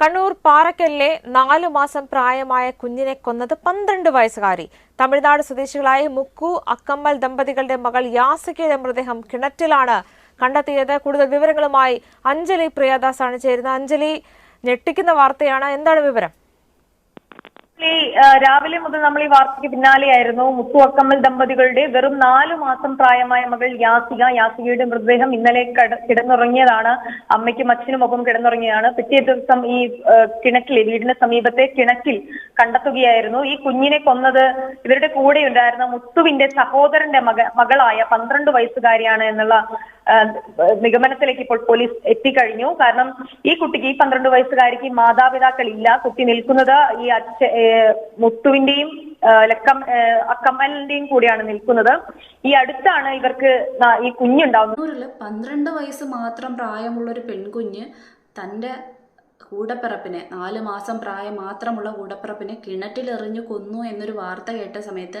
കണ്ണൂർ പാറക്കലിലെ നാലു മാസം പ്രായമായ കുഞ്ഞിനെ കൊന്നത് പന്ത്രണ്ട് വയസ്സുകാരി. തമിഴ്നാട് സ്വദേശികളായ മുക്കു അക്കമ്മൽ ദമ്പതികളുടെ മകൾ യാസികയുടെ മൃതദേഹം കിണറ്റിലാണ് കണ്ടെത്തിയത്. കൂടുതൽ വിവരങ്ങളുമായി അഞ്ജലി പ്രിയദാസ് ആണ് ചേരുന്നത്. അഞ്ജലി ഞെട്ടിക്കുന്ന വാർത്തയാണ്. എന്താണ് വിവരം? രാവിലെ മുതൽ നമ്മൾ ഈ വാർത്തയ്ക്ക് പിന്നാലെയായിരുന്നു. മുത്തു അക്കമ്മൽ ദമ്പതികളുടെ വെറും നാലു മാസം പ്രായമായ മകൾ യാസിക. യാസികയുടെ മൃതദേഹം ഇന്നലെ കട- കിടന്നുറങ്ങിയതാണ്. അമ്മയ്ക്കും അച്ഛനും ഒപ്പം കിടന്നുറങ്ങിയതാണ്. പിറ്റേ ദിവസം ഈ കിണക്കിൽ വീടിന് സമീപത്തെ കിണറ്റിൽ കണ്ടെത്തുകയായിരുന്നു. ഈ കുഞ്ഞിനെ കൊന്നത് ഇവരുടെ കൂടെ ഉണ്ടായിരുന്ന മുത്തുവിന്റെ സഹോദരന്റെ മക മകളായ പന്ത്രണ്ട് വയസ്സുകാരിയാണ് എന്നുള്ള നിഗമനത്തിലേക്ക് ഇപ്പോൾ പോലീസ് എത്തിക്കഴിഞ്ഞു. കാരണം ഈ കുട്ടിക്ക് ഈ പന്ത്രണ്ട് വയസ്സുകാരിക്ക് മാതാപിതാക്കൾ ഇല്ല കുട്ടി നിൽക്കുന്നത് ഈ അച്ഛ മുത്തുവിന്റെയും ലക്കം അക്കമ്മലിന്റെയും കൂടിയാണ് നിൽക്കുന്നത്. ഈ അടുത്താണ് ഇവർക്ക് ഈ കുഞ്ഞുണ്ടാവുന്നത്. പന്ത്രണ്ട് വയസ്സ് മാത്രം പ്രായമുള്ള ഒരു പെൺകുഞ്ഞ് തന്റെ കൂടപ്പിറപ്പിനെ നാല് മാസം പ്രായം മാത്രമുള്ള കൂടപ്പിറപ്പിനെ കിണറ്റിലെറിഞ്ഞു കൊന്നു എന്നൊരു വാർത്ത കേട്ട സമയത്ത്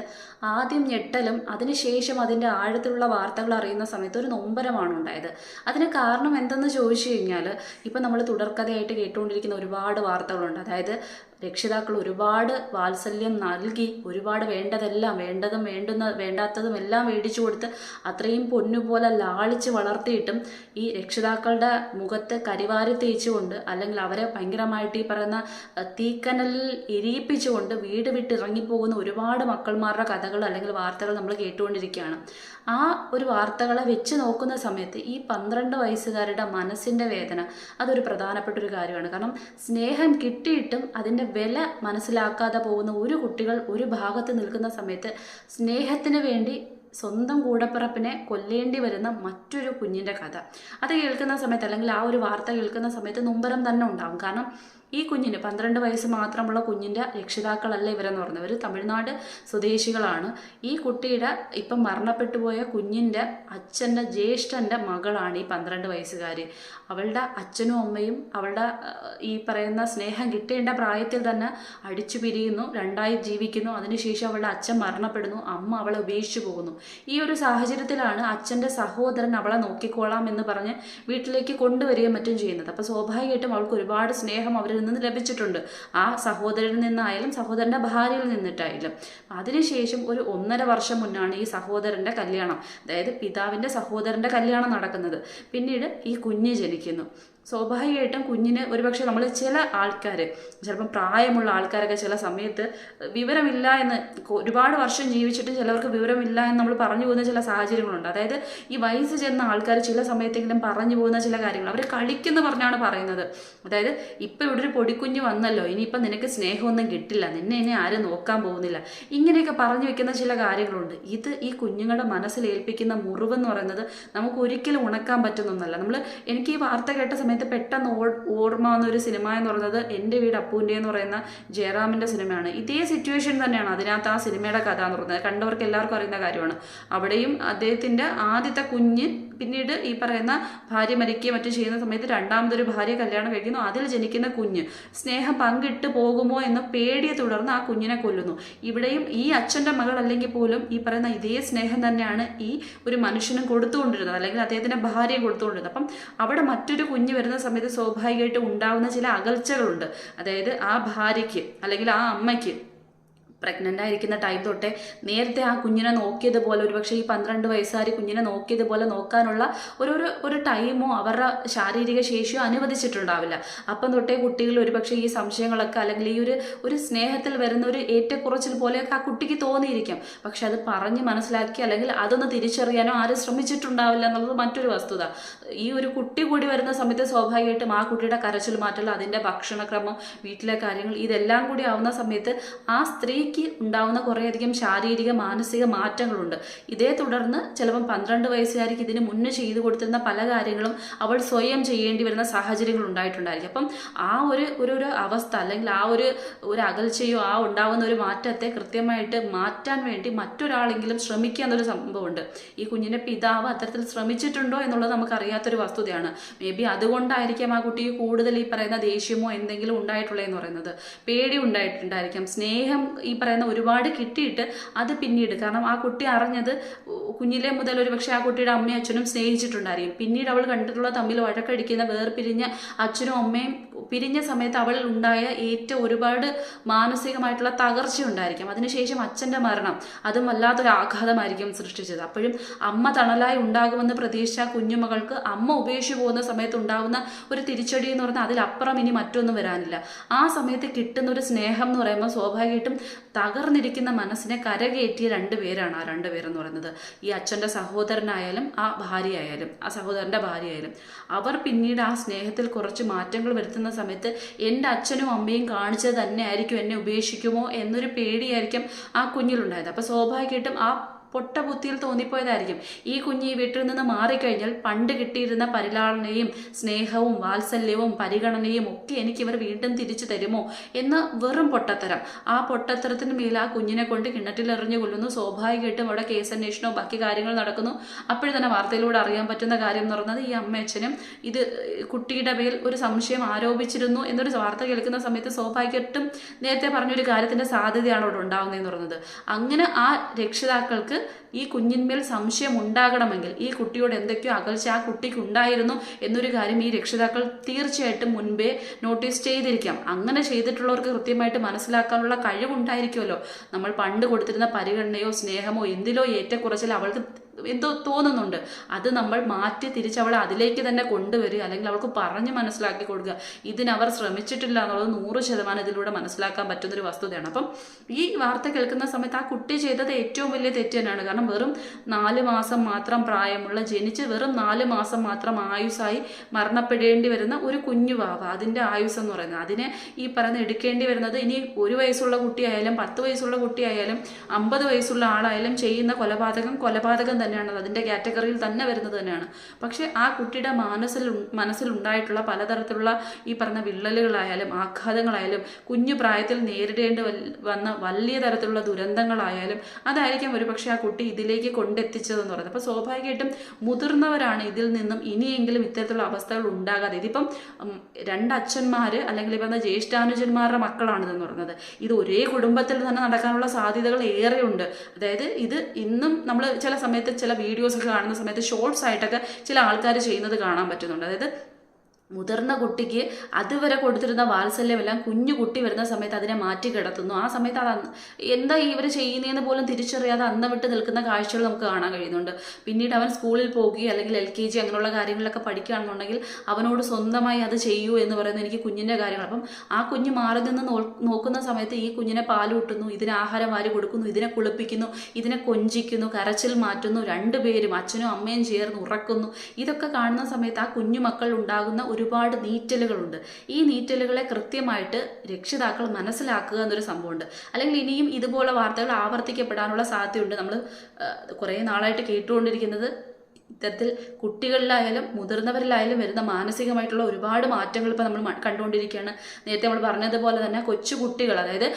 ആദ്യം ഞെട്ടലും അതിനുശേഷം അതിന്റെ ആഴത്തിലുള്ള വാർത്തകൾ അറിയുന്ന സമയത്ത് ഒരു നൊമ്പരമാണ് ഉണ്ടായത്. അതിന് കാരണം എന്തെന്ന് ചോദിച്ചു കഴിഞ്ഞാൽ ഇപ്പം നമ്മൾ തുടർക്കഥയായിട്ട് കേട്ടുകൊണ്ടിരിക്കുന്ന ഒരുപാട് വാർത്തകളുണ്ട്. അതായത് രക്ഷിതാക്കൾ ഒരുപാട് വാത്സല്യം നൽകി ഒരുപാട് വേണ്ടതെല്ലാം വേണ്ടതും വേണ്ടുന്ന വേണ്ടാത്തതും എല്ലാം മേടിച്ചു കൊടുത്ത് അത്രയും പൊന്നുപോലെ ലാളിച്ച് വളർത്തിയിട്ടും ഈ രക്ഷിതാക്കളുടെ മുഖത്ത് കരിവാരി തേച്ചുകൊണ്ട് അല്ലെങ്കിൽ അവരെ ഭയങ്കരമായിട്ട് ഈ പറയുന്ന തീക്കനലിൽ എരിയിപ്പിച്ചുകൊണ്ട് വീട് വിട്ട് ഇറങ്ങിപ്പോകുന്ന ഒരുപാട് മക്കൾമാരുടെ കഥകൾ അല്ലെങ്കിൽ വാർത്തകൾ നമ്മൾ കേട്ടുകൊണ്ടിരിക്കുകയാണ്. ആ ഒരു വാർത്തകളെ വെച്ച് നോക്കുന്ന സമയത്ത് ഈ പന്ത്രണ്ട് വയസ്സുകാരുടെ മനസ്സിന്റെ വേദന അതൊരു പ്രധാനപ്പെട്ട ഒരു കാര്യമാണ്. കാരണം സ്നേഹം കിട്ടിയിട്ടും അതിന്റെ വില മനസ്സിലാക്കാതെ പോകുന്ന ഒരു കുട്ടികൾ ഒരു ഭാഗത്ത് നിൽക്കുന്ന സമയത്ത് സ്നേഹത്തിന് വേണ്ടി സ്വന്തം കൂടപ്പിറപ്പിനെ കൊല്ലേണ്ടി വരുന്ന മറ്റൊരു കുഞ്ഞിന്റെ കഥ. അത് കേൾക്കുന്ന സമയത്ത് അല്ലെങ്കിൽ ആ ഒരു വാർത്ത കേൾക്കുന്ന സമയത്ത് നൊമ്പരം തന്നെ ഉണ്ടാകും കാരണം ഈ കുഞ്ഞിന് പന്ത്രണ്ട് വയസ്സ് മാത്രമുള്ള കുഞ്ഞിന്റെ രക്ഷിതാക്കളല്ല ഇവരെന്ന് പറഞ്ഞത് ഇവർ തമിഴ്നാട് സ്വദേശികളാണ്. ഈ കുട്ടിയുടെ ഇപ്പം മരണപ്പെട്ടു പോയ കുഞ്ഞിന്റെ അച്ഛന്റെ ജ്യേഷ്ഠന്റെ മകളാണ് ഈ പന്ത്രണ്ട് വയസ്സുകാരി. അവളുടെ അച്ഛനും അമ്മയും അവളുടെ ഈ പറയുന്ന സ്നേഹം കിട്ടേണ്ട പ്രായത്തിൽ തന്നെ അടിച്ചു പിരിയുന്നു രണ്ടായി ജീവിക്കുന്നു. അതിനുശേഷം അവളുടെ അച്ഛൻ മരണപ്പെടുന്നു അമ്മ അവളെ ഉപേക്ഷിച്ചു പോകുന്നു. ഈ ഒരു സാഹചര്യത്തിലാണ് അച്ഛന്റെ സഹോദരൻ അവളെ നോക്കിക്കോളാം എന്ന് പറഞ്ഞ് വീട്ടിലേക്ക് കൊണ്ടുവരികയും മറ്റും ചെയ്യുന്നത്. അപ്പോൾ സ്വാഭാവികമായിട്ടും അവൾക്ക് ഒരുപാട് സ്നേഹം നിന്ന് ലഭിച്ചിട്ടുണ്ട്. ആ സഹോദരനിൽ നിന്നായാലും സഹോദരന്റെ ഭാര്യയിൽ നിന്നിട്ടായാലും. അതിനുശേഷം ഒരു ഒന്നര വർഷം മുന്നാണ് ഈ സഹോദരന്റെ കല്യാണം. അതായത് പിതാവിന്റെ സഹോദരന്റെ കല്യാണം നടക്കുന്നത്. പിന്നീട് ഈ കുഞ്ഞ് ജനിക്കുന്നു. സ്വാഭാവികമായിട്ടും കുഞ്ഞിന് ഒരുപക്ഷെ നമ്മൾ ചില ആൾക്കാർ ചിലപ്പം പ്രായമുള്ള ആൾക്കാരൊക്കെ ചില സമയത്ത് വിവരമില്ല എന്ന് ഒരുപാട് വർഷം ജീവിച്ചിട്ട് ചിലവർക്ക് വിവരമില്ല എന്ന് നമ്മൾ പറഞ്ഞു പോകുന്ന ചില സാഹചര്യങ്ങളുണ്ട്. അതായത് ഈ വയസ്സ് ചെന്ന ആൾക്കാർ ചില സമയത്തെങ്കിലും പറഞ്ഞു പോകുന്ന ചില കാര്യങ്ങൾ അവർ കളിക്കുന്നു പറഞ്ഞാണ് പറയുന്നത്. അതായത് ഇപ്പം ഇവിടെ ഒരു പൊടിക്കുഞ്ഞ് വന്നല്ലോ ഇനിയിപ്പം നിനക്ക് സ്നേഹമൊന്നും കിട്ടില്ല നിന്നെ ഇനി ആരും നോക്കാൻ പോകുന്നില്ല. ഇങ്ങനെയൊക്കെ പറഞ്ഞു വെക്കുന്ന ചില കാര്യങ്ങളുണ്ട്. ഇത് ഈ കുഞ്ഞുങ്ങളുടെ മനസ്സിൽ ഏൽപ്പിക്കുന്ന മുറിവെന്ന് പറയുന്നത് നമുക്ക് ഒരിക്കലും ഉണക്കാൻ പറ്റുന്നൊന്നല്ല. നമ്മൾ എനിക്ക് ഈ വാർത്ത കേട്ട സമയത്ത് പെട്ടെന്ന് ഓ ഓർമ്മ വന്ന ഒരു സിനിമ എന്ന് പറയുന്നത് എന്റെ വീട് അപ്പൂന്റെ എന്ന് പറയുന്ന ജയറാമിന്റെ സിനിമയാണ്. ഇതേ സിറ്റുവേഷൻ തന്നെയാണ് അതിനകത്ത് ആ സിനിമയുടെ കഥ എന്ന് പറയുന്നത്. കണ്ടവർക്ക് എല്ലാവർക്കും അറിയുന്ന കാര്യമാണ്. അവിടെയും അദ്ദേഹത്തിന്റെ ആദ്യത്തെ കുഞ്ഞ് പിന്നീട് ഈ പറയുന്ന ഭാര്യ മരിക്കുകയും മറ്റും ചെയ്യുന്ന സമയത്ത് രണ്ടാമതൊരു ഭാര്യ കല്യാണം കഴിക്കുന്നു. അതിൽ ജനിക്കുന്ന കുഞ്ഞ്. സ്നേഹം പങ്കിട്ട് പോകുമോ എന്ന പേടിയെ തുടർന്ന് ആ കുഞ്ഞിനെ കൊല്ലുന്നു. ഇവിടെയും ഈ അച്ഛന്റെ മകൾ അല്ലെങ്കിൽ പോലും ഈ പറയുന്ന ഇതേ സ്നേഹം തന്നെയാണ് ഈ ഒരു മനുഷ്യനും കൊടുത്തുകൊണ്ടിരുന്നത്. അല്ലെങ്കിൽ അദ്ദേഹത്തിന്റെ ഭാര്യയും കൊടുത്തുകൊണ്ടിരുന്നത്. അപ്പം അവിടെ മറ്റൊരു കുഞ്ഞ് സമയത്ത് സ്വാഭാവികമായിട്ട് ഉണ്ടാകുന്ന ചില അകൽച്ചകളുണ്ട്. അതായത് ആ ഭാര്യയ്ക്ക് അല്ലെങ്കിൽ ആ അമ്മയ്ക്ക് പ്രഗ്നന്റ് ആയിരിക്കുന്ന ടൈം തൊട്ടേ നേരത്തെ ആ കുഞ്ഞിനെ നോക്കിയതുപോലെ ഒരുപക്ഷെ ഈ പന്ത്രണ്ട് വയസ്സുകാരി കുഞ്ഞിനെ നോക്കിയതുപോലെ നോക്കാനുള്ള ഒരു ഒരു ഒരു ടൈമോ അവരുടെ ശാരീരിക ശേഷിയോ അനുവദിച്ചിട്ടുണ്ടാവില്ല. അപ്പം തൊട്ടേ കുട്ടികൾ ഒരുപക്ഷെ ഈ സംശയങ്ങളൊക്കെ അല്ലെങ്കിൽ ഈ ഒരു ഒരു സ്നേഹത്തിൽ വരുന്ന ഒരു ഏറ്റക്കുറച്ചിൽ പോലെയൊക്കെ ആ കുട്ടിക്ക് തോന്നിയിരിക്കും. പക്ഷെ അത് പറഞ്ഞ് മനസ്സിലാക്കി അല്ലെങ്കിൽ അതൊന്ന് തിരിച്ചറിയാനോ ആരും ശ്രമിച്ചിട്ടുണ്ടാവില്ല എന്നുള്ളത് മറ്റൊരു വസ്തുത. ഈ ഒരു കുട്ടി കൂടി വരുന്ന സമയത്ത് സ്വാഭാവികമായിട്ടും ആ കുട്ടിയുടെ കരച്ചിൽ മാറ്റൽ അതിന്റെ ഭക്ഷണക്രമം വീട്ടിലെ കാര്യങ്ങൾ ഇതെല്ലാം കൂടി ആവുന്ന സമയത്ത് ആ സ്ത്രീക്ക് ഉണ്ടാവുന്ന കുറേയധികം ശാരീരിക മാനസിക മാറ്റങ്ങളുണ്ട്. ഇതേ തുടർന്ന് ചിലപ്പം പന്ത്രണ്ട് വയസ്സുകാരിക്ക് ഇതിന് മുന്നേ ചെയ്തു കൊടുത്തിരുന്ന പല കാര്യങ്ങളും അവൾ സ്വയം ചെയ്യേണ്ടി വരുന്ന സാഹചര്യങ്ങൾ ഉണ്ടായിട്ടുണ്ടായിരിക്കും. അപ്പം ആ ഒരു ഒരു ഒരു അവസ്ഥ അല്ലെങ്കിൽ ആ ഒരു ഒരു അകൽച്ചയോ ആ ഉണ്ടാവുന്ന ഒരു മാറ്റത്തെ കൃത്യമായിട്ട് മാറ്റാൻ വേണ്ടി മറ്റൊരാളെങ്കിലും ശ്രമിക്കുക എന്നൊരു സംഭവമുണ്ട്. ഈ കുഞ്ഞിന്റെ പിതാവ് അത്തരത്തിൽ ശ്രമിച്ചിട്ടുണ്ടോ എന്നുള്ളത് നമുക്കറിയാത്തൊരു വസ്തുതയാണ്. മേ ബി അതുകൊണ്ടായിരിക്കാം ആ കുട്ടിക്ക് കൂടുതൽ ഈ പറയുന്ന ദേഷ്യമോ എന്തെങ്കിലും ഉണ്ടായിട്ടുള്ളതെന്ന് പറയുന്നത്. പേടി ഉണ്ടായിട്ടുണ്ടായിരിക്കാം. സ്നേഹം ഈ പറയുന്ന ഒരുപാട് കിട്ടിയിട്ട് അത് പിന്നീട്. കാരണം ആ കുട്ടി അറിഞ്ഞത് കുഞ്ഞിലെ മുതൽ ഒരു പക്ഷേ ആ കുട്ടിയുടെ അമ്മയും അച്ഛനും സ്നേഹിച്ചിട്ടുണ്ടായിരിക്കും. പിന്നീട് അവൾ കണ്ടിട്ടുള്ള തമ്മിൽ വഴക്കടിക്കുന്ന വേർപിരിഞ്ഞ അച്ഛനും അമ്മയും പിരിഞ്ഞ സമയത്ത് അവളിൽ ഉണ്ടായ ഏറ്റവും ഒരുപാട് മാനസികമായിട്ടുള്ള തകർച്ച ഉണ്ടായിരിക്കും. അതിനുശേഷം അച്ഛന്റെ മരണം അതും വല്ലാത്തൊരു ആഘാതമായിരിക്കും സൃഷ്ടിച്ചത്. അപ്പോഴും അമ്മ തണലായി ഉണ്ടാകുമെന്ന് പ്രതീക്ഷിച്ച കുഞ്ഞുമകൾക്ക് അമ്മ ഉപേക്ഷിച്ച് പോകുന്ന സമയത്ത് ഉണ്ടാകുന്ന ഒരു തിരിച്ചടി എന്ന് പറഞ്ഞാൽ അതിലപ്പുറം ഇനി മറ്റൊന്നും വരാനില്ല. ആ സമയത്ത് കിട്ടുന്ന ഒരു സ്നേഹം എന്ന് പറയുമ്പോൾ സ്വാഭാവികമായിട്ടും തകർന്നിരിക്കുന്ന മനസ്സിനെ കരകയറ്റിയ രണ്ട് പേരാണ് ആ രണ്ട് പേരെന്ന് പറയുന്നത്. ഈ അച്ഛന്റെ സഹോദരനായാലും ആ ഭാര്യയായാലും ആ സഹോദരന്റെ ഭാര്യയായാലും. അവർ പിന്നീട് ആ സ്നേഹത്തിൽ കുറച്ച് മാറ്റങ്ങൾ വരുത്തുന്ന സമയത്ത് എന്റെ അച്ഛനും അമ്മയും കാണിച്ചത് തന്നെ ആയിരിക്കും എന്നെ ഉപേക്ഷിക്കുമോ എന്നൊരു പേടിയായിരിക്കും ആ കുഞ്ഞിലുണ്ടായത്. അപ്പോൾ സ്വാഭാവികമായിട്ടും ആ പൊട്ട ബുദ്ധിയിൽ തോന്നിപ്പോയതായിരിക്കും. ഈ കുഞ്ഞ് ഈ വീട്ടിൽ നിന്ന് മാറിക്കഴിഞ്ഞാൽ പണ്ട് കിട്ടിയിരുന്ന പരിലാളനയും സ്നേഹവും വാത്സല്യവും പരിഗണനയും ഒക്കെ എനിക്ക് ഇവർ വീണ്ടും തിരിച്ചു തരുമോ എന്ന വെറും പൊട്ടത്തരം. ആ പൊട്ടത്തരത്തിന് മേൽ ആ കുഞ്ഞിനെ കൊണ്ട് കിണറ്റിലെറിഞ്ഞു കൊല്ലുന്നു. സ്വാഭാവികമായിട്ടും അവിടെ കേസ് അന്വേഷണവും ബാക്കി കാര്യങ്ങൾ നടക്കുന്നു. അപ്പോഴും തന്നെ വാർത്തയിലൂടെ അറിയാൻ പറ്റുന്ന കാര്യം എന്ന് പറയുന്നത് ഈ അമ്മയച്ഛനും ഇത് കുട്ടിയുടെ മേൽ ഒരു സംശയം ആരോപിച്ചിരുന്നു എന്നൊരു വാർത്ത കേൾക്കുന്ന സമയത്ത് സ്വാഭാവികമായിട്ടും നേരത്തെ പറഞ്ഞൊരു കാര്യത്തിന്റെ സാധ്യതയാണ് അവിടെ ഉണ്ടാകുന്നതെന്ന് പറയുന്നത്. അങ്ങനെ ആ രക്ഷിതാക്കൾക്ക് ഈ കുഞ്ഞിന്മേൽ സംശയം ഉണ്ടാകണമെങ്കിൽ ഈ കുട്ടിയോട് എന്തൊക്കെയോ അകൽച്ച ആ കുട്ടിക്ക് ഉണ്ടായിരുന്നു എന്നൊരു കാര്യം ഈ രക്ഷിതാക്കൾ തീർച്ചയായിട്ടും മുൻപേ നോട്ടീസ് ചെയ്തിരിക്കാം. അങ്ങനെ ചെയ്തിട്ടുള്ളവർക്ക് കൃത്യമായിട്ട് മനസ്സിലാക്കാനുള്ള കഴിവുണ്ടായിരിക്കുമല്ലോ. നമ്മൾ പണ്ട് കൊടുത്തിരുന്ന പരിഗണനയോ സ്നേഹമോ എന്തിലോ ഏറ്റക്കുറച്ചിൽ അവൾക്ക് എന്തോ തോന്നുന്നുണ്ട്. അത് നമ്മൾ മാറ്റി തിരിച്ച് അവളെ അതിലേക്ക് തന്നെ കൊണ്ടുവരിക. അല്ലെങ്കിൽ അവൾക്ക് പറഞ്ഞ് മനസ്സിലാക്കി കൊടുക്കുക. ഇതിനവർ ശ്രമിച്ചിട്ടില്ല എന്നുള്ളത് നൂറ് ശതമാനം ഇതിലൂടെ മനസ്സിലാക്കാൻ പറ്റുന്നൊരു വസ്തുതയാണ്. അപ്പം ഈ വാർത്ത കേൾക്കുന്ന സമയത്ത് ആ കുട്ടി ചെയ്തത് ഏറ്റവും വലിയ തെറ്റ് തന്നെയാണ്. കാരണം വെറും നാല് മാസം മാത്രം പ്രായമുള്ള ജനിച്ച് വെറും നാല് മാസം മാത്രം ആയുസായി മരണപ്പെടേണ്ടി വരുന്ന ഒരു കുഞ്ഞു വാവ. അതിന്റെ ആയുസ് എന്ന് പറയുന്നത്. അതിനെ ഈ പറയുന്ന എടുക്കേണ്ടി വരുന്നത് ഇനി ഒരു വയസ്സുള്ള കുട്ടിയായാലും പത്ത് വയസ്സുള്ള കുട്ടിയായാലും അമ്പത് വയസ്സുള്ള ആളായാലും ചെയ്യുന്ന കൊലപാതകം കൊലപാതകം തന്നെയാണ് അത്. അതിന്റെ കാറ്റഗറിയിൽ തന്നെ വരുന്നത് തന്നെയാണ്. പക്ഷേ ആ കുട്ടിയുടെ മനസ്സിൽ മനസ്സിലുണ്ടായിട്ടുള്ള പലതരത്തിലുള്ള ഈ പറഞ്ഞ വിള്ളലുകളായാലും ആഘാതങ്ങളായാലും കുഞ്ഞു പ്രായത്തിൽ നേരിടേണ്ടി വന്ന വലിയ തരത്തിലുള്ള ദുരന്തങ്ങളായാലും അതായിരിക്കും ഒരു പക്ഷേ ആ കുട്ടി ഇതിലേക്ക് കൊണ്ടെത്തിച്ചതെന്ന് പറയുന്നത്. അപ്പോൾ സ്വാഭാവികമായിട്ടും മുതിർന്നവരാണ് ഇതിൽ നിന്നും ഇനിയെങ്കിലും ഇത്തരത്തിലുള്ള അവസ്ഥകൾ ഉണ്ടാകാതെ. ഇതിപ്പം രണ്ടച്ഛന്മാർ അല്ലെങ്കിൽ പറഞ്ഞ ജ്യേഷ്ഠാനുജന്മാരുടെ മക്കളാണിതെന്ന് പറയുന്നത്. ഇത് ഒരേ കുടുംബത്തിൽ തന്നെ നടക്കാനുള്ള സാധ്യതകൾ ഏറെയുണ്ട്. അതായത് ഇത് ഇന്നും നമ്മൾ ചില സമയത്ത് ചില വീഡിയോസ് ഒക്കെ കാണുന്ന സമയത്ത് ഷോർട്സ് ആയിട്ടൊക്കെ ചില ആൾക്കാർ ചെയ്യുന്നത് കാണാൻ പറ്റുന്നുണ്ട്. അതായത് മുതിർന്ന കുട്ടിക്ക് അതുവരെ കൊടുത്തിരുന്ന വാത്സല്യമെല്ലാം കുഞ്ഞു കുട്ടി വരുന്ന സമയത്ത് അതിനെ മാറ്റി കിടത്തുന്നു. ആ സമയത്ത് അത് എന്താ ഇവർ ചെയ്യുന്നതെന്ന് പോലും തിരിച്ചറിയാതെ അന്ന വിട്ട് നിൽക്കുന്ന കാഴ്ചകൾ നമുക്ക് കാണാൻ കഴിയുന്നുണ്ട്. പിന്നീട് അവൻ സ്കൂളിൽ പോകുകയോ അല്ലെങ്കിൽ എൽ കെ ജി അങ്ങനെയുള്ള കാര്യങ്ങളിലൊക്കെ പഠിക്കുകയാണെന്നുണ്ടെങ്കിൽ അവനോട് സ്വന്തമായി അത് ചെയ്യൂ എന്ന് പറയുന്നത് എനിക്ക് കുഞ്ഞിന്റെ കാര്യങ്ങൾ അപ്പം ആ കുഞ്ഞ് മാറി നിന്ന് നോക്കുന്ന സമയത്ത് ഈ കുഞ്ഞിനെ പാൽ കിട്ടുന്നു ഇതിന് ആഹാരം വാരി കൊടുക്കുന്നു ഇതിനെ കുളിപ്പിക്കുന്നു ഇതിനെ കൊഞ്ചിക്കുന്നു കരച്ചിൽ മാറ്റുന്നു രണ്ടുപേരും അച്ഛനും അമ്മയും ചേർന്ന് ഉറക്കുന്നു. ഇതൊക്കെ കാണുന്ന സമയത്ത് ആ കുഞ്ഞു മക്കൾ ഉണ്ടാകുന്ന ഒരുപാട് നീറ്റലുകളുണ്ട്. ഈ നീറ്റലുകളെ കൃത്യമായിട്ട് രക്ഷിതാക്കൾ മനസ്സിലാക്കുക എന്നൊരു സംഭവമുണ്ട്. അല്ലെങ്കിൽ ഇനിയും ഇതുപോലെ വാർത്തകൾ ആവർത്തിക്കപ്പെടാനുള്ള സാധ്യതയുണ്ട്. നമ്മൾ കുറേ നാളായിട്ട് കേട്ടുകൊണ്ടിരിക്കുന്നത് ഇത്തരത്തിൽ കുട്ടികളിലായാലും മുതിർന്നവരിലായാലും വരുന്ന മാനസികമായിട്ടുള്ള ഒരുപാട് മാറ്റങ്ങൾ ഇപ്പോൾ നമ്മൾ കണ്ടുകൊണ്ടിരിക്കുകയാണ്. നേരത്തെ നമ്മൾ പറഞ്ഞതുപോലെ തന്നെ കൊച്ചു കുട്ടികൾ അതായത്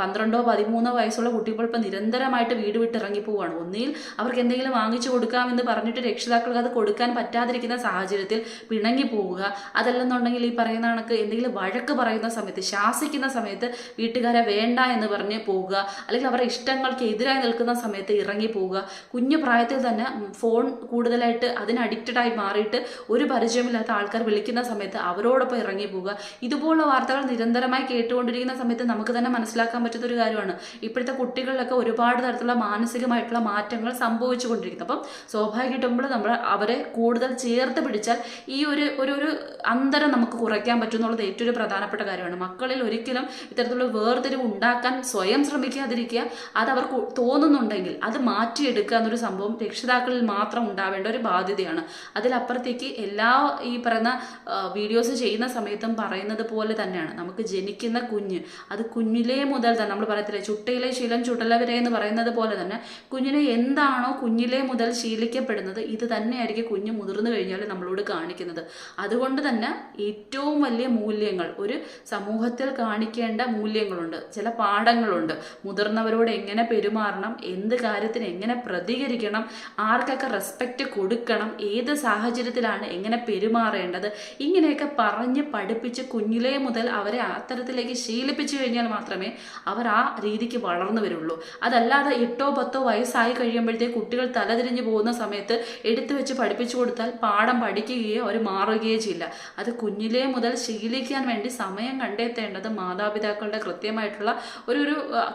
പന്ത്രണ്ടോ പതിമൂന്നോ വയസ്സുള്ള കുട്ടികൾ ഇപ്പോൾ നിരന്തരമായിട്ട് വീട് വിട്ട് ഇറങ്ങി പോവുകയാണ്. ഒന്നിൽ അവർക്ക് എന്തെങ്കിലും വാങ്ങിച്ചു കൊടുക്കാമെന്ന് പറഞ്ഞിട്ട് രക്ഷിതാക്കൾക്ക് അത് കൊടുക്കാൻ പറ്റാതിരിക്കുന്ന സാഹചര്യത്തിൽ പിണങ്ങി പോവുക. അതല്ലെന്നുണ്ടെങ്കിൽ ഈ പറയുന്ന കണക്ക് എന്തെങ്കിലും വഴക്ക് പറയുന്ന സമയത്ത് ശാസിക്കുന്ന സമയത്ത് വീട്ടുകാരെ വേണ്ട എന്ന് പറഞ്ഞ് പോവുക. അല്ലെങ്കിൽ അവരുടെ ഇഷ്ടങ്ങൾക്ക് എതിരായി നിൽക്കുന്ന സമയത്ത് ഇറങ്ങി പോവുക. കുഞ്ഞു പ്രായത്തിൽ തന്നെ ഫോൺ ഫോൺ കൂടുതലായിട്ട് അതിന് അഡിക്റ്റഡ് ആയി മാറിയിട്ട് ഒരു പരിചയമില്ലാത്ത ആൾക്കാർ വിളിക്കുന്ന സമയത്ത് അവരോടൊപ്പം ഇറങ്ങി പോവുക. ഇതുപോലുള്ള വാർത്തകൾ നിരന്തരമായി കേട്ടുകൊണ്ടിരിക്കുന്ന സമയത്ത് നമുക്ക് തന്നെ മനസ്സിലാക്കാൻ പറ്റുന്ന ഒരു കാര്യമാണ്. ഇപ്പോഴത്തെ കുട്ടികളിലൊക്കെ ഒരുപാട് തരത്തിലുള്ള മാനസികമായിട്ടുള്ള മാറ്റങ്ങൾ സംഭവിച്ചു കൊണ്ടിരിക്കുന്നത് അപ്പം സ്വാഭാവികമായിട്ടുമ്പോൾ നമ്മൾ അവരെ കൂടുതൽ ചേർത്ത് പിടിച്ചാൽ ഈ ഒരു ഒരു ഒരു അന്തരം നമുക്ക് കുറയ്ക്കാൻ പറ്റും എന്നുള്ളത് ഏറ്റവും ഒരു പ്രധാനപ്പെട്ട കാര്യമാണ്. മക്കളിൽ ഒരിക്കലും ഇത്തരത്തിലുള്ള വേർതിരിവ് ഉണ്ടാക്കാൻ സ്വയം ശ്രമിക്കാതിരിക്കുക. അത് അവർക്ക് തോന്നുന്നുണ്ടെങ്കിൽ അത് മാറ്റിയെടുക്കുക എന്നൊരു സംഭവം രക്ഷിതാക്കളിൽ മാത്രം ഉണ്ടാവേണ്ട ഒരു ബാധ്യതയാണ്. അതിലപ്പുറത്തേക്ക് എല്ലാ ഈ പറയുന്ന വീഡിയോസ് ചെയ്യുന്ന സമയത്തും പറയുന്നത് പോലെ തന്നെയാണ്. നമുക്ക് ജനിക്കുന്ന കുഞ്ഞ് അത് കുഞ്ഞിലേ മുതൽ തന്നെ നമ്മൾ പറയത്തില്ലേ ചുട്ടയിലെ ശീലം ചുടലവരെ എന്ന് പറയുന്നത് പോലെ തന്നെ കുഞ്ഞിനെ എന്താണോ കുഞ്ഞിലേ മുതൽ ശീലിക്കപ്പെടുന്നത് ഇത് തന്നെയായിരിക്കും കുഞ്ഞ് മുതിർന്നു കഴിഞ്ഞാൽ നമ്മളോട് കാണിക്കുന്നത്. അതുകൊണ്ട് തന്നെ ഏറ്റവും വലിയ മൂല്യങ്ങൾ ഒരു സമൂഹത്തിൽ കാണിക്കേണ്ട മൂല്യങ്ങളുണ്ട് ചില പാഠങ്ങളുണ്ട്. മുതിർന്നവരോട് എങ്ങനെ പെരുമാറണം എന്ത് കാര്യത്തിന് എങ്ങനെ പ്രതികരിക്കണം ആർക്കൊക്കെ റെസ്പെക്റ്റ് കൊടുക്കണം. ഏത് സാഹചര്യത്തിലാണ് എങ്ങനെ പെരുമാറേണ്ടത്? ഇങ്ങനെയൊക്കെ പറഞ്ഞ് പഠിപ്പിച്ച് കുഞ്ഞിലേ മുതൽ അവരെ അത്തരത്തിലേക്ക് ശീലിപ്പിച്ചു കഴിഞ്ഞാൽ മാത്രമേ അവർ ആ രീതിക്ക് വളർന്നു വരുള്ളൂ. അതല്ലാതെ എട്ടോ പത്തോ വയസ്സായി കഴിയുമ്പോഴത്തേക്ക് കുട്ടികൾ തലതിരിഞ്ഞു പോകുന്ന സമയത്ത് എടുത്തു വെച്ച് പഠിപ്പിച്ചു കൊടുത്താൽ പാഠം പഠിക്കുകയോ അവർ മാറുകയോ ചെയ്യില്ല. അത് കുഞ്ഞിലേ മുതൽ ശീലിക്കാൻ വേണ്ടി സമയം കണ്ടെത്തേണ്ടത് മാതാപിതാക്കളുടെ കൃത്യമായിട്ടുള്ള ഒരു ഒരു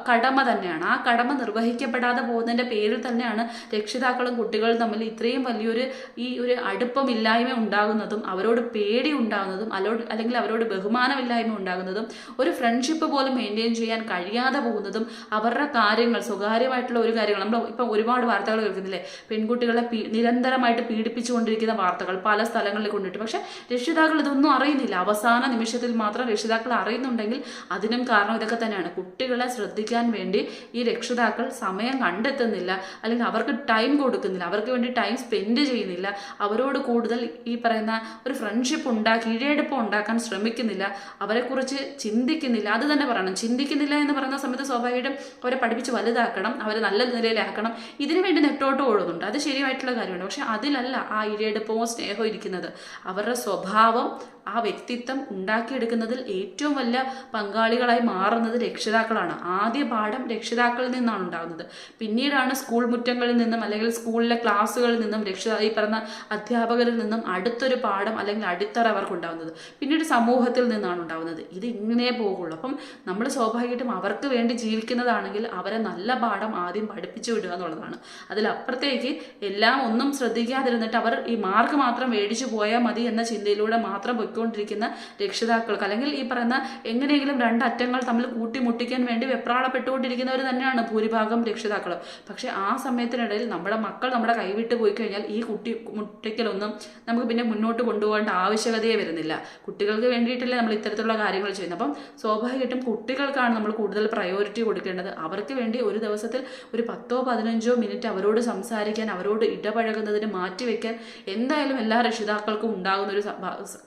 കടമ തന്നെയാണ്. ആ കടമ നിർവഹിക്കപ്പെടാതെ പോകുന്നതിന്റെ പേരിൽ തന്നെയാണ് രക്ഷിതാക്കളും കുട്ടികളും തമ്മിൽ ഇത്രയും വലിയൊരു ഈ ഒരു അടുപ്പമില്ലായ്മ ഉണ്ടാകുന്നതും അവരോട് പേടി ഉണ്ടാകുന്നതും അലോട് അല്ലെങ്കിൽ അവരോട് ബഹുമാനമില്ലായ്മ ഉണ്ടാകുന്നതും ഒരു ഫ്രണ്ട്ഷിപ്പ് പോലും മെയിന്റെയിൻ ചെയ്യാൻ കഴിയാതെ പോകുന്നതും അവരുടെ കാര്യങ്ങൾ സ്വകാര്യമായിട്ടുള്ള ഒരു കാര്യങ്ങൾ. നമ്മൾ ഇപ്പം ഒരുപാട് വാർത്തകൾ കേൾക്കുന്നില്ലേ? പെൺകുട്ടികളെ നിരന്തരമായിട്ട് പീഡിപ്പിച്ചുകൊണ്ടിരിക്കുന്ന വാർത്തകൾ പല സ്ഥലങ്ങളിൽ കൊണ്ടിട്ട്. പക്ഷേ രക്ഷിതാക്കൾ ഇതൊന്നും അറിയുന്നില്ല. അവസാന നിമിഷത്തിൽ മാത്രം രക്ഷിതാക്കൾ അറിയുന്നുണ്ടെങ്കിൽ അതിനും കാരണം ഇതൊക്കെ തന്നെയാണ്. കുട്ടികളെ ശ്രദ്ധിക്കാൻ വേണ്ടി ഈ രക്ഷിതാക്കൾ സമയം കണ്ടെത്തുന്നില്ല. അല്ലെങ്കിൽ അവർക്ക് ടൈം കൊടുക്കുന്നില്ല. അവർക്ക് വേണ്ടി ടൈം സ്പെൻഡ് ചെയ്യുന്നില്ല. അവരോട് കൂടുതൽ ഈ പറയുന്ന ഒരു ഫ്രണ്ട്ഷിപ്പ് ഉണ്ടാക്കി ഇഴയെടുപ്പം ഉണ്ടാക്കാൻ ശ്രമിക്കുന്നില്ല. അവരെക്കുറിച്ച് ചിന്തിക്കുന്നില്ല. അത് തന്നെ പറയണം. ചിന്തിക്കുന്നില്ല എന്ന് പറയുന്ന സമയത്ത് സ്വാഭാവികമായിട്ടും അവരെ പഠിപ്പിച്ച് വലുതാക്കണം. അവരെ നല്ല നിലയിലാക്കണം. ഇതിനു വേണ്ടി നെട്ടോട്ട് ഓടുന്നുണ്ട്. അത് ശരിയായിട്ടുള്ള കാര്യമാണ്. പക്ഷെ അതിലല്ല ആ ഇഴയെടുപ്പമോ സ്നേഹമോ ഇരിക്കുന്നത്. അവരുടെ സ്വഭാവം ആ വ്യക്തിത്വം ഉണ്ടാക്കിയെടുക്കുന്നതിൽ ഏറ്റവും വലിയ പങ്കാളികളായി മാറുന്നത് രക്ഷിതാക്കളാണ്. ആദ്യ പാഠം രക്ഷിതാക്കളിൽ നിന്നാണ് ഉണ്ടാകുന്നത്. പിന്നീടാണ് സ്കൂൾ മുറ്റങ്ങളിൽ നിന്നും അല്ലെങ്കിൽ സ്കൂളിലെ ക്ലാസ്സുകളിൽ നിന്നും രക്ഷിതാ ഈ പറഞ്ഞ അധ്യാപകരിൽ നിന്നും അടുത്തൊരു പാഠം അല്ലെങ്കിൽ അടിത്തറ അവർക്ക് ഉണ്ടാകുന്നത്. പിന്നീട് സമൂഹത്തിൽ നിന്നാണ് ഉണ്ടാകുന്നത്. ഇത് ഇങ്ങനെ പോകുള്ളൂ. അപ്പം നമ്മൾ സ്വാഭാവികമായിട്ടും അവർക്ക് വേണ്ടി ജീവിക്കുന്നതാണെങ്കിൽ അവരെ നല്ല പാഠം ആദ്യം പഠിപ്പിച്ചു വിടുക എന്നുള്ളതാണ്. അതിലപ്പുറത്തേക്ക് എല്ലാം ഒന്നും ശ്രദ്ധിക്കാതിരുന്നിട്ട് അവർ ഈ മാർക്ക് മാത്രം മേടിച്ചു പോയാൽ മതി എന്ന ചിന്തയിലൂടെ മാത്രം പൊയ്ക്കൊണ്ടിരിക്കുന്ന രക്ഷിതാക്കൾക്ക് അല്ലെങ്കിൽ ഈ പറയുന്ന എങ്ങനെയെങ്കിലും രണ്ട് അറ്റങ്ങൾ തമ്മിൽ കൂട്ടിമുട്ടിക്കാൻ വേണ്ടി വെപ്രാളപ്പെട്ടുകൊണ്ടിരിക്കുന്നവർ തന്നെയാണ് ഭൂരിഭാഗം രക്ഷിതാക്കളും. പക്ഷേ ആ സമയത്തിനിടയിൽ നമ്മുടെ മക്കൾ നമ്മുടെ കൈവിട്ട് പോയി കഴിഞ്ഞാൽ ഈ കുട്ടി മുട്ടിക്കലൊന്നും നമുക്ക് പിന്നെ മുന്നോട്ട് കൊണ്ടുപോകേണ്ട ആവശ്യകതയെ വരുന്നില്ല. കുട്ടികൾക്ക് വേണ്ടിയിട്ടല്ലേ നമ്മൾ ഇത്തരത്തിലുള്ള കാര്യങ്ങൾ ചെയ്യുന്നത്. അപ്പം സ്വാഭാവികമായിട്ടും കുട്ടികൾക്കാണ് നമ്മൾ കൂടുതൽ പ്രയോറിറ്റി കൊടുക്കേണ്ടത്. അവർക്ക് വേണ്ടി ഒരു ദിവസത്തിൽ ഒരു പത്തോ പതിനഞ്ചോ മിനിറ്റ് അവരോട് സംസാരിക്കാൻ അവരോട് ഇടപഴകുന്നതിന് മാറ്റിവെക്കാൻ എന്തായാലും എല്ലാ രക്ഷിതാക്കൾക്കും ഉണ്ടാകുന്ന ഒരു സ്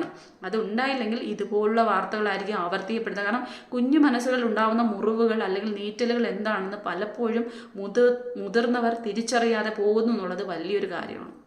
കാര്യമാണ് അതുണ്ടായില്ലെങ്കിൽ ഇതുപോലുള്ള വാർത്തകളായിരിക്കും ആവർത്തിക്കപ്പെടുന്നത്. കാരണം കുഞ്ഞു മനസ്സുകളിൽ ഉണ്ടാകുന്ന മുറിവുകൾ അല്ലെങ്കിൽ നീറ്റലുകൾ എന്താണെന്ന് പലപ്പോഴും മുതിർ മുതിർന്നവർ തിരിച്ചറിയാതെ പോകുന്നു എന്നുള്ളത് വലിയൊരു കാര്യമാണ്.